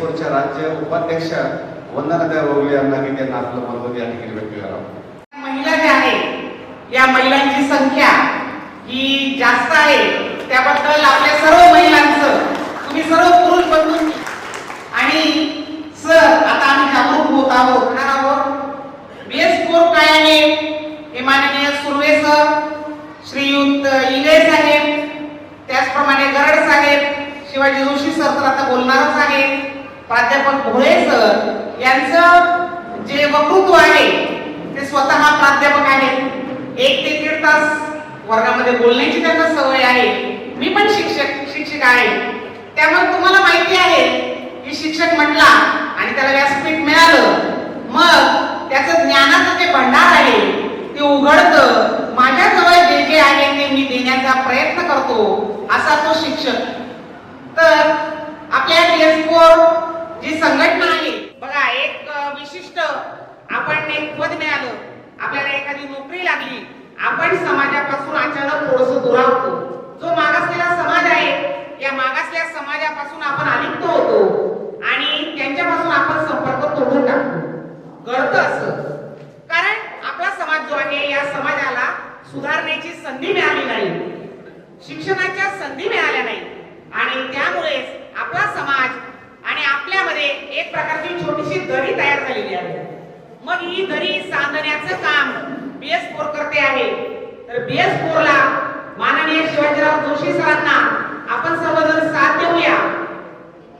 कोडच्या राज्य उपाध्यक्ष वंदनाताई रोगले यांना मी त्यांना आपलं मनोगत या ठिकाणी व्यक्त करावं. महिला ज्या आहे या महिलांची संख्या ही जास्त आहे. त्याबद्दल आपल्या सर्व महिलांचं तुम्ही सर्व पुरुष बंधूंनी आणि सर आता आम्ही जागरूक होत आहोत होणार आहोत बेस कोर काय आहे हे माननीय सुर्वे सर श्रीयुत इंगळे साहेब त्याचप्रमाणे गरड साहेब शिवाजी जोशी सर तर आता बोलणारच आहे प्राध्यापक भोळे सर यांचं जे वक्तृत्व आहे ते स्वतः प्राध्यापक आहेत. एक ते दीड तास वर्गामध्ये बोलण्याची त्यांना सवय आहे. मी पण शिक्षक शिक्षिका आहे. त्यामुळे तुम्हाला माहिती आहे की शिक्षक म्हटला आणि त्याला व्यासपीठ मिळालं मग त्याचं ज्ञानाचं जे भंडार आहे ते उघडतं माझ्याजवळ जे जे आहे ते मी देण्याचा प्रयत्न करतो असा तो शिक्षक तर आपल्या ds जी संघटना आहे बघा एक अ, विशिष्ट आपण एक पद मिळालं. आपल्याला एखादी नोकरी लागली आपण समाजापासून अचानक थोडस दुरावतो जो मागासलेला समाज आहे या मागासलेल्या समाजापासून आपण अलिप्त होतो आणि त्यांच्यापासून आपण संपर्क तोडून टाकतो घडतं असं कारण आपला समाज जो आहे या समाजाला सुधारण्याची संधी मिळाली नाही शिक्षणाच्या संधी मिळाल्या नाही आणि त्यामुळेच आपला समाज आणि मध्ये एक प्रकारची छोटीशी दरी तयार झालेली आहे. मग ही दरी सांधण्याचं काम बीएस फोर करते आहे. तर बीएस फोरला माननीय शिवाजीराव जोशी सरांना आपण सर्वजण साथ देऊया.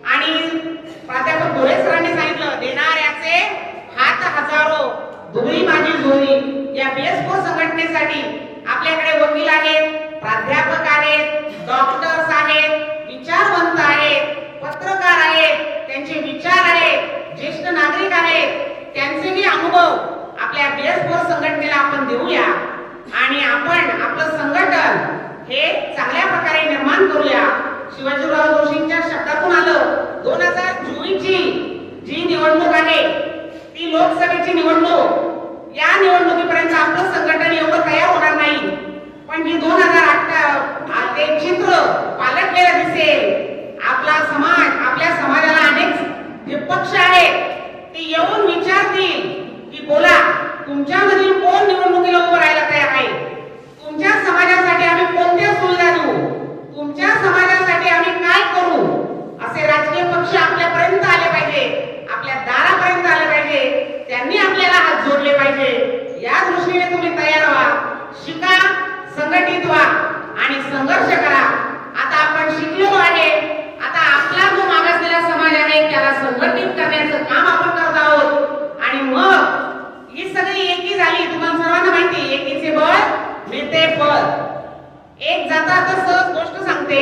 आणि प्राध्यापक धुळे सरांनी सांगितलं देणाऱ्याचे हात हजारो. दुरी माझी जोरी या बीएस फोर संघटनेसाठी आपल्याकडे वकील आहेत प्राध्यापक आहेत डॉक्टर्स आहेत विचारवंत आहेत पत्रकार आहेत त्यांचे विचार आहेत ज्येष्ठ नागरिक आहेत त्यांचेही अनुभव आपल्या बीएस फोर संघटनेला आपण देऊया आणि आपण आपलं संघटन हे चांगल्या प्रकारे निर्माण करूया शिवाजीराव जोशींच्या शब्दातून आलं दोन हजार चोवीस ची जी निवडणूक आहे ती लोकसभेची निवडणूक या निवडणुकीपर्यंत आपलं संघटन एवढं तयार होणार नाही. पण जी दोन हजार आठ ते चित्र पालटलेलं दिसेल आपला समाज आपल्या समाजाला अनेक जे पक्ष आहेत ते येऊन विचारतील की बोला तुमच्यामधील कोण निवडणुकीला उभं राहायला तयार आहे तुमच्या समाजासाठी आम्ही कोणत्या सुविधा देऊ तुमच्या समाजासाठी आम्ही काय करू असे राजकीय पक्ष आपल्यापर्यंत आले पाहिजे आपल्या दारापर्यंत आले पाहिजे त्यांनी आपल्याला हात जोडले पाहिजे या दृष्टीने तुम्ही तयार व्हा शिका संघटित व्हा आणि संघर्ष करा आता आपण शिकलेलो आहे आता आपला जो मागासलेला समाज आहे त्याला संघटित करण्याचं काम आपण करत आहोत आणि मग ही सगळी एकी झाली तुम्हाला सर्वांना माहिती एकीचे बळ ते बळ एक जाता आता सहज गोष्ट सांगते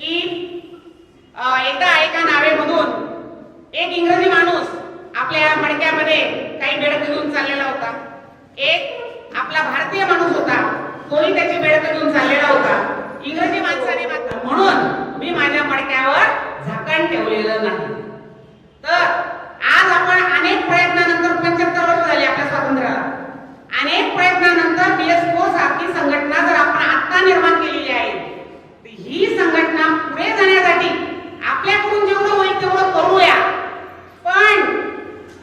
की एकदा एका नावेमधून एक इंग्रजी माणूस आपल्या मडक्यामध्ये काही बेडक घेऊन चाललेला होता. एक आपला भारतीय माणूस होता तोही त्याची बेडक घेऊन चाललेला होता. इंग्रजी माणसाने मात्र म्हणून मी माझ्या मडक्यावर झाकण ठेवलेलं नाही. तर आज आपण अनेक प्रयत्नानंतर पंच्याहत्तर वर्ष झाली आपल्या स्वातंत्र्याला. अनेक प्रयत्न सारखी संघटना जर आपण आता निर्माण केलेली आहे ही संघटना पुढे जाण्यासाठी आपल्याकडून जेवढं होईल तेवढं करूया पण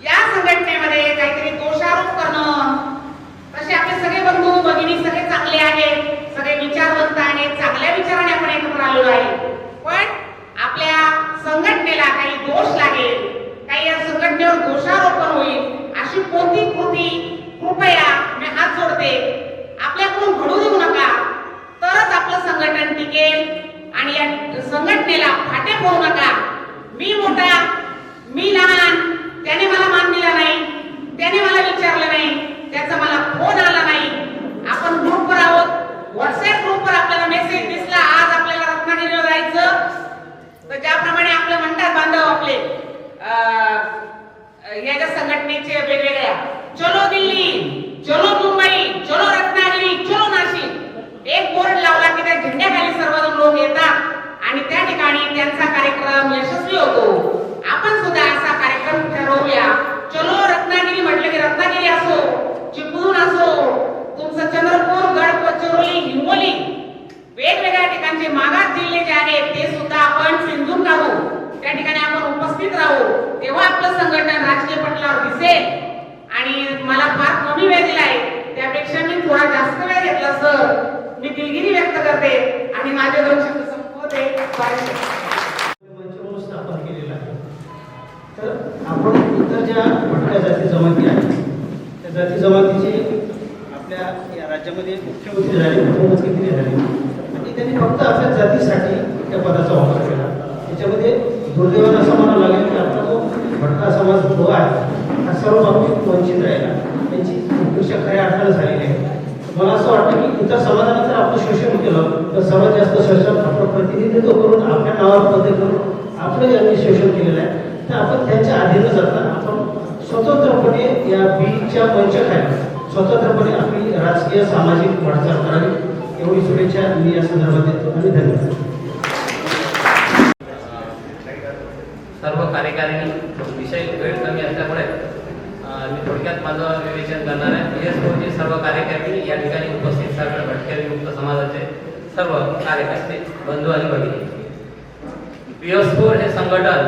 या संघटनेमध्ये काहीतरी दोषारोप करणं तसे आपले सगळे बंधू भगिनी सगळे चांगले आहेत सगळे विचारवंत आहेत चांगल्या विचाराने आपण एकत्र आलेलो आहे पण आपल्या संघटनेला काही दोष लागेल काही या संघटनेवर दोषारोपण होईल अशी कोणती कृती कृपया मी हात जोडते आपल्याकडून घडू देऊ नका तरच आपलं संघटन टिकेल आणि या संघटनेला फाटे फोडू नका मी मोठा मी लहान त्याने मला मान दिला नाही त्याने मला विचारलं नाही त्याचा मला फोन आला नाही. आपण ग्रुपवर आहोत. व्हॉट्सअप ग्रुपवर आपल्याला मेसेज दिसला आज आपल्याला रत्नागिरीला जायचं. तर ज्याप्रमाणे आपलं म्हणतात बांधव आपले याच्या या ज्या संघटनेचे वेगवेगळ्या. चलो दिल्ली चलो मुंबई चलो रत्नागिरी चलो नाशिक. एक बोर्ड लावला की त्या झेंड्याखाली सर्वजण लोक येतात. आणि त्या ठिकाणी त्यांचा कार्यक्रम यशस्वी होतो आपण सुद्धा असा कार्यक्रम ठरवूया चलो रत्नागिरी म्हटलं की रत्नागिरी असो चिपळूण असो तुमचं चंद्रपूर गड चरोली हिंगोली. वेगवेगळ्या ठिकाणचे मागास जिल्हे जे आहेत ते सुद्धा आपण सिंधून राहू. त्या ठिकाणी आपण उपस्थित राहू. तेव्हा आपलं संघटन राजकीय पटलावर दिसेल. आणि मला फार कमी वेळ दिलाय. त्यापेक्षा मी थोडा जास्त वेळ घेतला सर. मी दिलगिरी व्यक्त करते. आणि माझे दोन शब्द संपवते. स्थापन केलेला तर आपण इतर ज्या भटक्या जाती जमाती आहेत त्या जाती जमातीचे आपल्या या राज्यामध्ये मुख्यमंत्री झाले उपमुख्यमंत्री झाले. आणि त्यांनी फक्त आपल्या जातीसाठी त्या पदाचा वापर केला. त्याच्यामध्ये दुर्दैवानं असं म्हणावं लागेल की आता तो भटका समाज जो आहे हा सर्व बाबतीत वंचित राहिला. त्यांची उपेक्षा खऱ्या अर्थानं झालेली आहे. मला असं वाटतं की इतर समाजाने जर आपलं शोषण केलं तर सर्वात जास्त शोषण आपलं प्रतिनिधित्व करून आपल्या नावावर पदे करून आपलं ज्यांनी शोषण केलेलं आहे तर आपण त्यांच्या अधीन जाता. आपण स्वतंत्रपणे या बीच्या मंच खायला स्वतंत्रपणे आपली राजकीय सामाजिक वाटचाल करावी एवढी शुभेच्छा मी या संदर्भात देतो आणि धन्यवाद. सर्व कार्यकारिणी विषय वेळ कमी असल्यामुळे मी थोडक्यात माझं विवेचन करणार आहे. पी एस ओची सर्व कार्यकारिणी या ठिकाणी उपस्थित सर्व भटकरी मुक्त समाजाचे सर्व कार्यकर्ते बंधू आणि भगिनी. पी एस फोर हे संघटन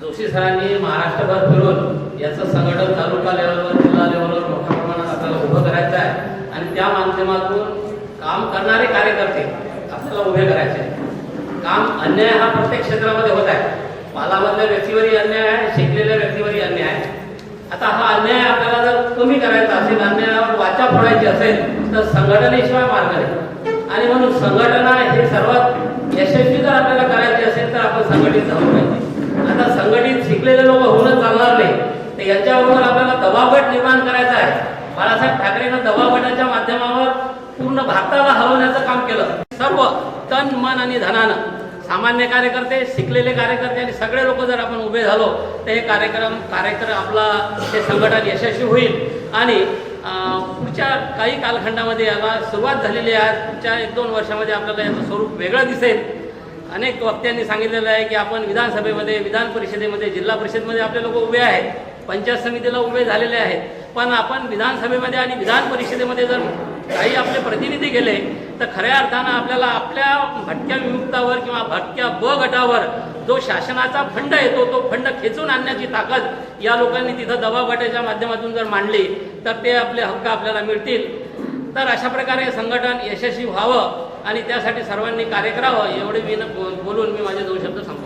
जोशी सरांनी महाराष्ट्रभर फिरून याचं संघटन तालुका लेवलवर जिल्हा लेवलवर मोठ्या प्रमाणात आपल्याला उभं करायचं आहे. आणि त्या माध्यमातून काम करणारे कार्यकर्ते आपल्याला उभे करायचे काम अन्याय हा प्रत्येक क्षेत्रामध्ये होत आहे. पालामधल्या व्यक्तीवरही अन्याय आहे शिकलेल्या व्यक्तीवरही अन्याय आहे. आता हा अन्याय आपल्याला जर कमी करायचा असेल अन्यायावर वाचा फोडायची असेल तर संघटनेशिवाय मार्ग नाही. आणि म्हणून संघटना हे सर्वात यशस्वी जर आपल्याला करायची असेल तर आपण संघटित झालो पाहिजे. आता शिकलेले लोक होऊनच चालणार नाही. तर यांच्याबरोबर आपल्याला दबावगट निर्माण करायचा आहे. बाळासाहेब ठाकरेनं दबावगटाच्या माध्यमावर पूर्ण भारताला हलवण्याचं काम केलं. सर्व तन मन आणि धनानं सामान्य कार्यकर्ते शिकलेले कार्यकर्ते आणि सगळे लोक जर आपण उभे झालो तर हे कार्यक्रम कार्यक्रम आपला हे संघटन यशस्वी होईल. आणि पुढच्या काही कालखंडामध्ये याला सुरुवात झालेली आहे. पुढच्या एक दोन वर्षामध्ये आपल्याला याचं स्वरूप वेगळं दिसेल. अनेक वक्त्यांनी सांगितलेलं आहे की आपण विधानसभेमध्ये विधान परिषदेमध्ये जिल्हा परिषदेमध्ये आपले लोक उभे आहेत. पंचायत समितीला उभे झालेले आहेत. पण आपण विधानसभेमध्ये आणि विधान परिषदेमध्ये जर काही आपले प्रतिनिधी गेले तर खऱ्या अर्थानं आपल्याला आपल्या भटक्या विमुक्तावर किंवा भटक्या ब गटावर जो शासनाचा फंड येतो तो फंड खेचून आणण्याची ताकद या लोकांनी तिथं दबाव गटाच्या माध्यमातून जर मांडली तर ते आपले हक्क आपल्याला मिळतील. तर अशा प्रकारे संघटन यशस्वी व्हावं. आणि त्यासाठी सर्वांनी कार्य करावं एवढे मी बोलून मी माझे दोन शब्द सांगतो